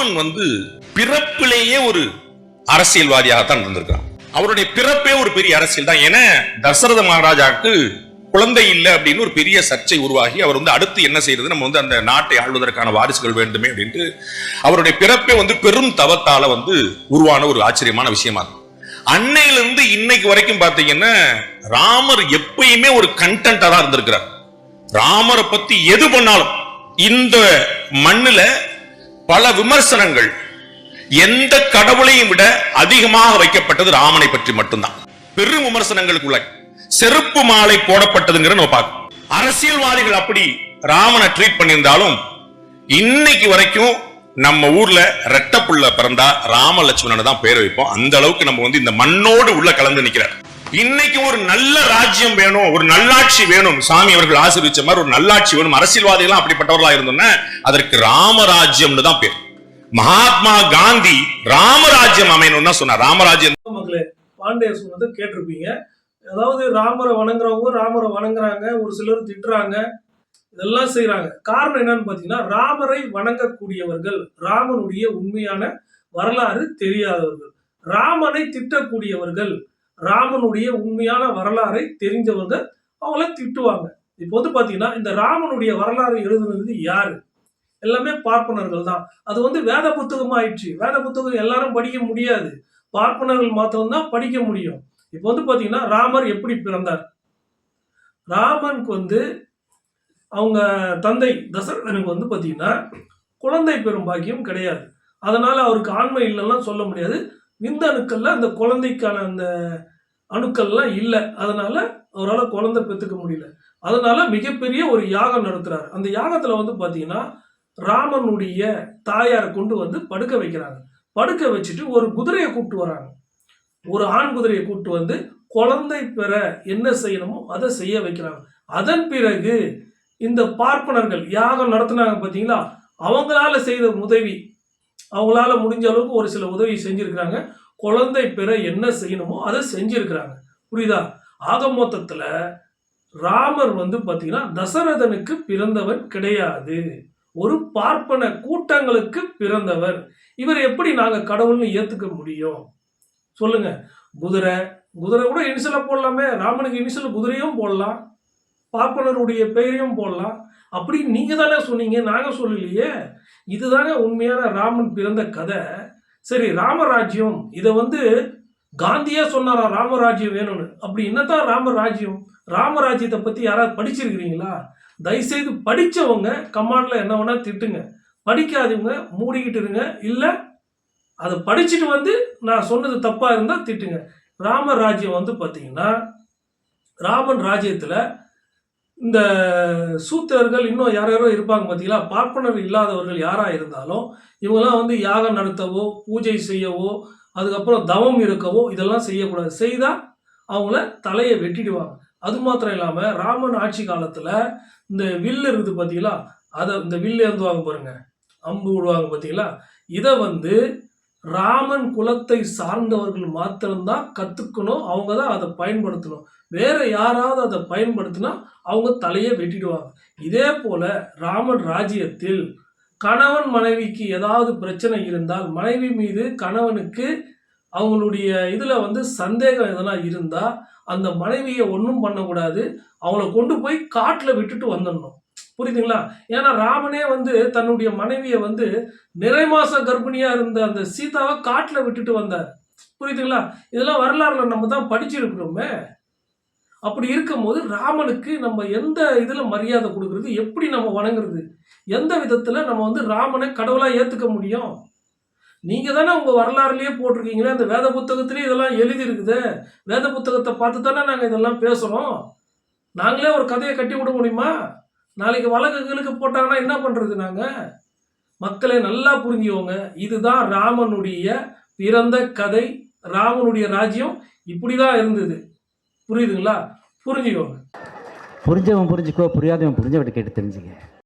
ராமன் வந்து பிறப்பிலேயே ஒரு அரசியல்வாதியாகத்தான் இருந்திருக்கிறான் அவருடைய பிறப்பே ஒரு பெரிய அரசியல் தான். என தசரத மகாராஜாவுக்கு குழந்தை இல்லை அப்படின்னு ஒரு பெரிய சர்ச்சை உருவாகி அவர் வந்து அடுத்து என்ன செய்யறது? நம்ம வந்து அந்த நாட்டை ஆள்வதற்கான வாரிசுகள் வேண்டுமே அப்படின்ட்டு அவருடைய பிறப்பே வந்து பெரும் தவத்தால வந்து உருவான ஒரு ஆச்சரியமான விஷயமா இருக்கு. அன்னையிலிருந்து இன்னைக்கு வரைக்கும் பாத்தீங்கன்னா ராமர் எப்பயுமே ஒரு கண்டென்ட்டா தான் இருந்திருக்கிறார். ராமரை பத்தி எது பண்ணாலும் இந்த மண்ணுல பல விமர்சனங்கள் எந்த கடவுளையும் விட அதிகமாக வைக்கப்பட்டது ராமனை பற்றி மட்டும்தான். பெரும் விமர்சனங்களுக்குள்ள செருப்பு மாலை போடப்பட்டதுங்கிற நம்ம பார்க்கணும். அரசியல்வாதிகள் அப்படி ராமனை ட்ரீட் பண்ணியிருந்தாலும் இன்னைக்கு வரைக்கும் நம்ம ஊர்ல ரெட்டப்புள்ள பிறந்தா ராம லட்சுமணன் தான் பேர் வைப்போம் அந்த அளவுக்கு நம்ம வந்து இந்த மண்ணோடு உள்ள கலந்து நிக்கிறார். இன்னைக்கு ஒரு நல்ல ராஜ்யம் வேணும் ஒரு நல்லாட்சி வேணும். சாமி அவர்கள் ஆசீர்விச்ச மாதிரி ஒரு நல்லாட்சி வேணும். அரசியல்வாதிகள் அப்படிப்பட்டவர்களா இருந்தோம்னா அதற்கு ராமராஜ்யம்னு தான் பேர். மகாத்மா காந்தி ராமராஜ்யம் அமையணும்னா சொன்னார். ராமராஜ்யம் மக்களே பாண்டிய சொன்னதை கேட்டிருப்பீங்க. அதாவது ராமரை வணங்குறவங்க ராமரை வணங்குறாங்க ஒரு சிலர் திட்டுறாங்க இதெல்லாம் செய்யறாங்க காரணம் என்னன்னு பார்த்தீங்கன்னா ராமரை வணங்கக்கூடியவர்கள் ராமனுடைய உண்மையான வரலாறு தெரியாதவர்கள். ராமனை திட்டக்கூடியவர்கள் ராமனுடைய உண்மையான வரலாறை தெரிஞ்சவங்க அவங்கள திட்டுவாங்க. இப்போ வந்து பார்த்தீங்கன்னா இந்த ராமனுடைய வரலாறு எழுதுனது யாரு? எல்லாமே பார்ப்பனர்கள் தான். அது வந்து வேத புத்தகமா ஆயிடுச்சு. வேத புத்தகம் எல்லாரும் படிக்க முடியாது. பார்ப்பனர்கள் மாத்திரம்தான் படிக்க முடியும். இப்போ வந்து பார்த்தீங்கன்னா ராமர் எப்படி பிறந்தார்? ராமனுக்கு வந்து அவங்க தந்தை தசரதனுக்கு வந்து பார்த்தீங்கன்னா குழந்தை பெறும் பாக்கியம் கிடையாது. அதனால அவருக்கு ஆண்மை இல்லைன்னா சொல்ல முடியாது. விந்த அணுக்கள்ல அந்த குழந்தைக்கான அந்த அணுக்கள்லாம் இல்லை. அதனால அவரால் குழந்தை பெற்றுக்க முடியல. அதனால மிகப்பெரிய ஒரு யாகம் நடத்துறாரு. அந்த யாகத்துல வந்து பார்த்தீங்கன்னா ராமனுடைய தாயாரை கொண்டு வந்து படுக்க வைக்கிறாங்க. படுக்க வச்சுட்டு ஒரு குதிரையை கூப்பிட்டு வராங்க. ஒரு ஆண் குதிரையை கூப்பிட்டு வந்து குழந்தை பெற என்ன செய்யணுமோ அதை செய்ய வைக்கிறாங்க. அதன் பிறகு இந்த பார்ப்பனர்கள் யாகம் நடத்துனாங்க பார்த்தீங்களா அவங்களால செய்த உதவி அவங்களால முடிஞ்ச அளவுக்கு ஒரு சில உதவி செஞ்சுருக்கிறாங்க. குழந்தை பெற என்ன செய்யணுமோ அதை செஞ்சுருக்கிறாங்க. புரியுதா? ஆக மொத்தத்தில் ராமர் வந்து பார்த்தீங்கன்னா தசரதனுக்கு பிறந்தவன் கிடையாது. ஒரு பார்ப்பன கூட்டங்களுக்கு பிறந்தவர். இவர் எப்படி நாங்கள் கடவுள்னு ஏற்றுக்க முடியும்? சொல்லுங்க. குதிரை குதிரை கூட இனிஷியலா போடலாமே. ராமனுக்கு இனிஷியல் குதிரையும் போடலாம். பார்ப்பனருடைய பெயரையும் போடலாம். அப்படி நீங்கள் தானே சொன்னீங்க நாங்கள் சொல்லலையே. இதுதானே உண்மையான ராமன் பிறந்த கதை. சரி ராமராஜ்யம் இதை வந்து காந்தியே சொன்னாரா ராமராஜ்யம் வேணும்னு? அப்படி என்னதான் ராமராஜ்யம்? ராமராஜ்யத்தை பற்றி யாராவது படிச்சிருக்கிறீங்களா? தயவுசெய்து படித்தவங்க கமாண்டில் என்ன வேணால் திட்டுங்க. படிக்காதவங்க மூடிக்கிட்டு இருங்க. இல்லை அதை படிச்சுட்டு வந்து நான் சொன்னது தப்பாக இருந்தால் திட்டுங்க. ராமராஜ்யம் வந்து பார்த்தீங்கன்னா ராமன் ராஜ்யத்தில் இந்த சூத்திரர்கள் இன்னும் யார் யாரோ இருப்பாங்க பார்த்தீங்களா? பார்ப்பனர் இல்லாதவர்கள் யாராக இருந்தாலும் இவங்கெல்லாம் வந்து யாகம் நடத்தவோ பூஜை செய்யவோ அதுக்கப்புறம் தவம் இருக்கவோ இதெல்லாம் செய்யக்கூடாது. செய்தால் அவங்கள தலையை வெட்டிடுவாங்க. அது மாத்திரம் இல்லாமல் ராமன் ஆட்சி காலத்தில் இந்த வில்லு இருக்குது பார்த்தீங்களா? அதை இந்த வில்லு ஏந்துவாங்க பாருங்க. அம்பு விடுவாங்க பார்த்தீங்களா? இதை வந்து ராமன் குலத்தை சார்ந்தவர்கள் மாத்திரம்தான் கற்றுக்கணும் அவங்க தான் அதை பயன்படுத்தணும். வேறு யாராவது அதை பயன்படுத்தினா அவங்க தலையை வெட்டிடுவாங்க. இதே போல் ராமன் ராஜ்யத்தில் கணவன் மனைவிக்கு ஏதாவது பிரச்சனை இருந்தால் மனைவி மீது கணவனுக்கு அவங்களுடைய இதில் வந்து சந்தேகம் எதனா இருந்தால் அந்த மனைவியை ஒன்றும் பண்ணக்கூடாது. அவங்கள கொண்டு போய் காட்டில் விட்டுட்டு வந்துடணும். புரியுதுங்களா? ஏன்னா ராமனே வந்து தன்னுடைய மனைவியை வந்து நிறை மாச கர்ப்பிணியாக இருந்த அந்த சீதாவை காட்டில் விட்டுட்டு வந்தார். புரியுதுங்களா? இதெல்லாம் வரலாறுல நம்ம தான் படிச்சிருக்கிறோமே. அப்படி இருக்கும்போது ராமனுக்கு நம்ம எந்த இதில் மரியாதை கொடுக்கறது? எப்படி நம்ம வணங்குறது? எந்த விதத்தில் நம்ம வந்து ராமனை கடவுளாக ஏற்றுக்க முடியும்? நீங்கள் தானே உங்கள் வரலாறுலேயே போட்டிருக்கீங்களே அந்த வேத புத்தகத்திலே இதெல்லாம் எழுதி இருக்குது வேத புத்தகத்தை பார்த்து தானே நாங்கள் இதெல்லாம் பேசுகிறோம் நாங்களே ஒரு கதையை கட்டி விட முடியுமா? நாளைக்கு வழக்குகளுக்கு போட்டாங்கன்னா என்ன பண்ணுறது நாங்கள் மக்களை நல்லா புரிஞ்சுக்கோங்க இதுதான் ராமனுடைய பிறந்த கதை ராமனுடைய ராஜ்யம் இப்படிதான் இருந்தது. புரியுதுங்களா? புரிஞ்சுக்கோங்க. புரிஞ்சவன் புரிஞ்சுக்கோ புரியாதவன் புரிஞ்சவட்ட கேட்டு தெரிஞ்சுக்க.